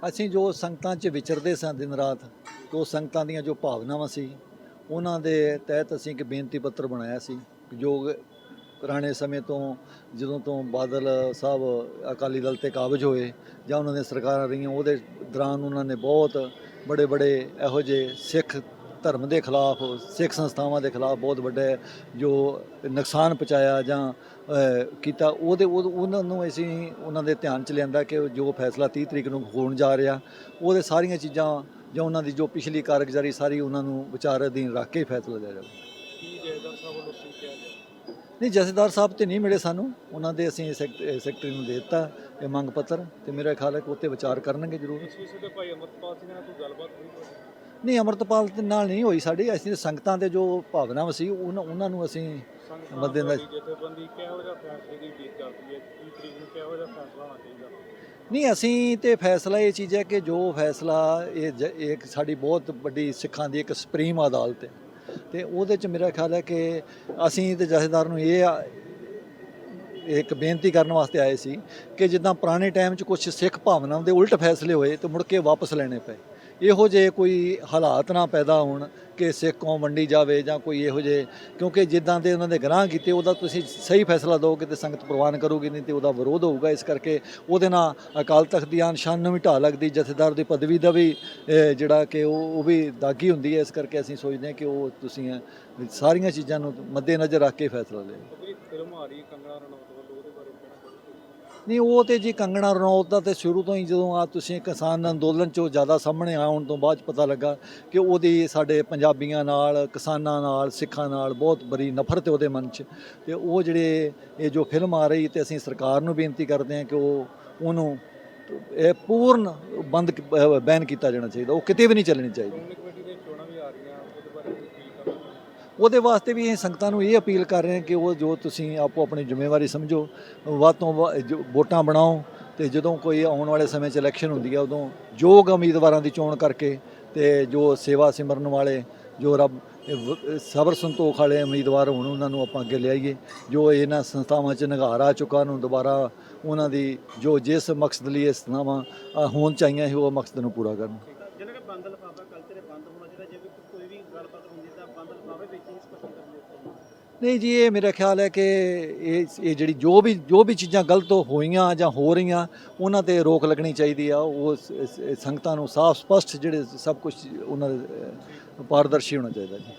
ਅਸੀਂ ਜੋ ਸੰਗਤਾਂ 'ਚ ਵਿਚਰਦੇ ਸਾਂ ਦਿਨ ਰਾਤ ਜੋ ਸੰਗਤਾਂ ਦੀਆਂ ਜੋ ਭਾਵਨਾਵਾਂ ਸੀ, ਉਹਨਾਂ ਦੇ ਤਹਿਤ ਅਸੀਂ ਇੱਕ ਬੇਨਤੀ ਪੱਤਰ ਬਣਾਇਆ ਸੀ ਜੋ ਪੁਰਾਣੇ ਸਮੇਂ ਤੋਂ ਜਦੋਂ ਤੋਂ ਬਾਦਲ ਸਾਹਿਬ ਅਕਾਲੀ ਦਲ ਤੇ ਕਾਬਜ ਹੋਏ, ਜਾਂ ਉਹਨਾਂ ਦੀਆਂ ਸਰਕਾਰਾਂ ਰਹੀਆਂ, ਉਹਦੇ ਦੌਰਾਨ ਉਹਨਾਂ ਨੇ ਬਹੁਤ ਬੜੇ ਬੜੇ ਇਹੋ ਜਿਹੇ ਸਿੱਖ ਧਰਮ ਦੇ ਖਿਲਾਫ ਸਿੱਖ ਸੰਸਥਾਵਾਂ ਦੇ ਖਿਲਾਫ ਬਹੁਤ ਵੱਡੇ ਜੋ ਨੁਕਸਾਨ ਪਹੁੰਚਾਇਆ ਜਾਂ ਕੀਤਾ ਉਹਦੇ ਉਹ- ਉਹਨਾਂ ਨੂੰ ਅਸੀਂ ਉਹਨਾਂ ਦੇ ਧਿਆਨ ਚ ਲਿਆਂਦਾ ਕਿ ਜੋ ਫੈਸਲਾ 30 ਤਰੀਕ ਨੂੰ ਹੋਣ ਜਾ ਰਿਹਾ ਉਹਦੇ ਸਾਰੀਆਂ ਚੀਜ਼ਾਂ ਜਾਂ ਉਹਨਾਂ ਦੀ ਜੋ ਪਿਛਲੀ ਕਾਰਗੁਜ਼ਾਰੀ ਸਾਰੀ ਉਹਨਾਂ ਨੂੰ ਵਿਚਾਰ ਅਧੀਨ ਰੱਖ ਕੇ ਫੈਸਲਾ ਲਿਆ ਜਾਵੇ। ਨਹੀਂ ਜਥੇਦਾਰ ਸਾਹਿਬ ਤੇ ਨਹੀਂ ਮਿਲੇ ਸਾਨੂੰ। ਉਹਨਾਂ ਦੇ ਅਸੀਂ ਸੈਕਟਰੀ ਨੂੰ ਦੇ ਦਿੱਤਾ ਇਹ ਮੰਗ ਪੱਤਰ ਤੇ ਮੇਰਾ ਖਿਆਲ ਹੈ ਕਿ ਉੱਤੇ ਵਿਚਾਰ ਕਰਨਗੇ ਜ਼ਰੂਰ। ਇਸ ਵਿਸ਼ੇ ਤੇ ਭਾਈ ਅਮਰਪਾਲ ਸਿੰਘ ਨਾਲ ਕੋਈ ਗੱਲਬਾਤ ਹੋਈ? ਨਹੀਂ ਅਮਰਤਪਾਲ ਦੇ ਨਾਲ ਨਹੀਂ ਹੋਈ ਸਾਡੀ। ਅਸੀਂ ਸੰਗਤਾਂ ਦੇ ਜੋ ਭਾਵਨਾਵਾਂ ਸੀ ਉਹਨਾਂ ਉਹਨਾਂ ਨੂੰ ਅਸੀਂ ਮੱਦੇਨਜ਼ਰ- ਤੁਹਾਡੀ ਜਥੇਬੰਦੀ ਕਿਹੋ ਜਿਹਾ ਫੈਸਲੇ ਦੀ ਉਡੀਕ ਕਰਦੀ ਹੈ? 30 ਤਰੀਕ ਨੂੰ ਕਿਹੋ ਜਿਹਾ ਫੈਸਲਾ ਹੋਣਾ ਚਾਹੀਦਾ? ਨਹੀਂ ਅਸੀਂ ਤੇ ਫੈਸਲਾ ਇਹ ਚੀਜ਼ ਹੈ ਕਿ ਜੋ ਫੈਸਲਾ ਇਹ ਜ- ਇਹ ਇੱਕ ਸਾਡੀ ਬਹੁਤ ਵੱਡੀ ਸਿੱਖਾਂ ਦੀ ਇੱਕ ਸੁਪਰੀਮ ਅਦਾਲਤ ਹੈ। ਤੇ ਉਹਦੇ ਚ ਮੇਰਾ ਖਿਆਲ ਹੈ ਕਿ ਅਸੀਂ ਤੇ ਜਥੇਦਾਰ ਨੂੰ ਇਹ ਆ- ਇੱਕ ਬੇਨਤੀ ਕਰਨ ਵਾਸਤੇ ਆਏ ਸੀ ਕਿ ਜਿੱਦਾਂ ਪੁਰਾਣੇ ਟਾਈਮ 'ਚ ਕੁਝ ਸਿੱਖ ਭਾਵਨਾਵਾਂ ਦੇ ਉਲਟ ਫੈਸਲੇ ਹੋਏ ਤੇ ਮੁੜ ਕੇ ਵਾਪਸ ਲੈਣੇ ਪਏ। ਇਹੋ ਜਿਹੇ ਕੋਈ ਹਾਲਾਤ ਨਾ ਪੈਦਾ ਹੋਣ ਕਿ ਸਿੱਖ ਕੌਮ ਵੰਡੀ ਜਾਵੇ ਜਾਂ ਕੋਈ ਇਹੋ ਜਿਹੇ, ਕਿਉਂਕਿ ਜਿੱਦਾਂ ਦੇ ਉਹਨਾਂ ਦੇ ਗੁਨਾਹ ਕੀਤੇ, ਉਹਦਾ ਤੁਸੀਂ ਸਹੀ ਫੈਸਲਾ ਦਿਓਗੇ ਤੇ ਸੰਗਤ ਪ੍ਰਵਾਨ ਕਰੂਗੀ, ਨਹੀਂ ਤੇ ਉਹਦਾ ਵਿਰੋਧ ਹੋਊਗਾ। ਇਸ ਕਰਕੇ ਉਹਦੇ ਨਾਲ ਅਕਾਲ ਤਖਤ ਦੀ ਆਨਸ਼ਾਨ ਨੂੰ ਵੀ ਢਾਹ ਲੱਗਦੀ, ਜਥੇਦਾਰ ਦੀ ਪਦਵੀ ਦਾ ਵੀ ਜਿਹੜਾ ਕਿ ਉਹ ਉਹ ਵੀ ਦਾਗੀ ਹੁੰਦੀ ਹੈ। ਇਸ ਕਰਕੇ ਅਸੀਂ ਸੋਚਦੇ ਹਾਂ ਕਿ ਉਹ ਤੁਸੀਂ ਸਾਰੀਆਂ ਚੀਜ਼ਾਂ ਨੂੰ ਮੱਦੇਨਜ਼ਰ ਰੱਖ ਕੇ ਫੈਸਲਾ ਲਿਓ ਫਿਲਮ ਆ ਰਹੀ ਕੰਗਣਾ ਰਣੌਤ ਵੱਲੋਂ ਉਹਦੇ ਬਾਰੇ ਕਹਿਣਾ ਚਾਹੁੰਦੇ ਨਹੀਂ, ਉਹ ਤੇ ਜੀ ਕੰਗਣਾ ਰਣੌਤ ਦਾ ਤੇ ਸ਼ੁਰੂ ਤੋਂ ਹੀ ਜਦੋਂ ਆ ਤੁਸੀਂ ਕਿਸਾਨ ਅੰਦੋਲਨ ਚੋਂ ਜ਼ਿਆਦਾ ਸਾਹਮਣੇ ਆਉਣ ਤੋਂ ਬਾਅਦ 'ਚ ਪਤਾ ਲੱਗਾ ਕਿ ਉਹਦੀ ਸਾਡੇ ਪੰਜਾਬੀਆਂ ਨਾਲ, ਕਿਸਾਨਾਂ ਨਾਲ, ਸਿੱਖਾਂ ਨਾਲ ਬਹੁਤ ਬੜੀ ਨਫ਼ਰਤ ਹੈ ਉਹਦੇ ਮਨ 'ਚ। ਤੇ ਉਹ ਜਿਹੜੇ ਇਹ ਜੋ ਫਿਲਮ ਆ ਰਹੀ ਤੇ ਅਸੀਂ ਸਰਕਾਰ ਨੂੰ ਬੇਨਤੀ ਕਰਦੇ ਹਾਂ ਕਿ ਉਹ ਉਹਨੂੰ ਇਹ ਪੂਰਨ ਬੰਦ ਬੈਨ ਕੀਤਾ ਜਾਣਾ ਚਾਹੀਦਾ। ਉਹ ਕਿਤੇ ਵੀ ਨਹੀਂ ਚੱਲਣੀ ਚਾਹੀਦੀ ਸ਼੍ਰੋਮਣੀ ਕਮੇਟੀ ਦੀਆਂ ਚੋਣਾਂ ਵੀ ਆ ਰਹੀਆਂ ਉਹਦੇ ਬਾਰੇ ਕੀ ਕਰਨਾ ਉਹਦੇ ਵਾਸਤੇ ਵੀ ਇਹ ਸੰਗਤਾਂ ਨੂੰ ਇਹ ਅਪੀਲ ਕਰ ਰਹੇ ਹਾਂ ਕਿ ਉਹ ਜੋ ਤੁਸੀਂ ਆਪੋ ਆਪਣੀ ਜ਼ਿੰਮੇਵਾਰੀ ਸਮਝੋ ਵੱਧ ਤੋਂ ਵੋਟਾਂ ਬਣਾਓ ਤੇ ਜਦੋਂ ਕੋਈ ਆਉਣ ਵਾਲੇ ਸਮੇਂ 'ਚ ਇਲੈਕਸ਼ਨ ਹੁੰਦੀ ਹੈ ਉਦੋਂ ਯੋਗ ਉਮੀਦਵਾਰਾਂ ਦੀ ਚੋਣ ਕਰਕੇ ਤੇ ਜੋ ਸੇਵਾ ਸਿਮਰਨ ਵਾਲੇ ਜੋ ਰੱਬ ਸਬਰ ਸੰਤੋਖ ਵਾਲੇ ਉਮੀਦਵਾਰ ਹੋਣ ਉਹਨਾਂ ਨੂੰ ਆਪਾਂ ਅੱਗੇ ਲਿਆਈਏ। ਜੋ ਇਹਨਾਂ ਸੰਸਥਾਵਾਂ 'ਚ ਨਿਗਾਰ ਆ ਚੁੱਕਾ ਨੂੰ ਦੁਬਾਰਾ ਉਹਨਾਂ ਦੀ ਜੋ ਜਿਸ ਮਕਸਦ ਲਈ ਇਹ ਸੰਸਥਾਵਾਂ ਅ, ਹੋਣ ਚਾਹੀਆਂ ਸੀ ਉਹ ਮਕਸਦ ਨੂੰ ਪੂਰਾ ਕਰਨ। ਜਿਹੜਾ ਬੰਦ ਲਫਾਫਾ ਕਲਚਰ ਬੰਦ ਹੋਣਾ ਚਾਹੀਦਾ ਜੇ ਗੱਲਬਾਤ ਹੁੰਦੀ ਤਾਂ ਬੰਦ ਲਫਾਫੇ ਵਿੱਚ ਹੀ ਸਪਸ਼ਟ ਕਰਨੀ ਚਾਹੀਦੀ ਨਹੀਂ ਜੀ, ਇਹ ਮੇਰਾ ਖਿਆਲ ਹੈ ਕਿ ਇਹ ਇਹ ਜਿਹੜੀ ਜੋ ਵੀ ਜੋ ਵੀ ਚੀਜ਼ਾਂ ਗਲਤ ਹੋਈਆਂ ਜਾਂ ਹੋ ਰਹੀਆਂ, ਉਹਨਾਂ ਤੇ ਰੋਕ ਲੱਗਣੀ ਚਾਹੀਦੀ ਆ। ਉਹ ਸੰਗਤਾਂ ਨੂੰ ਸਾਫ਼ ਸਪਸ਼ਟ ਜਿਹੜੇ ਸਭ ਕੁਝ ਉਹਨਾਂ ਦੇ ਪਾਰਦਰਸ਼ੀ ਹੋਣਾ ਚਾਹੀਦਾ ਜੀ।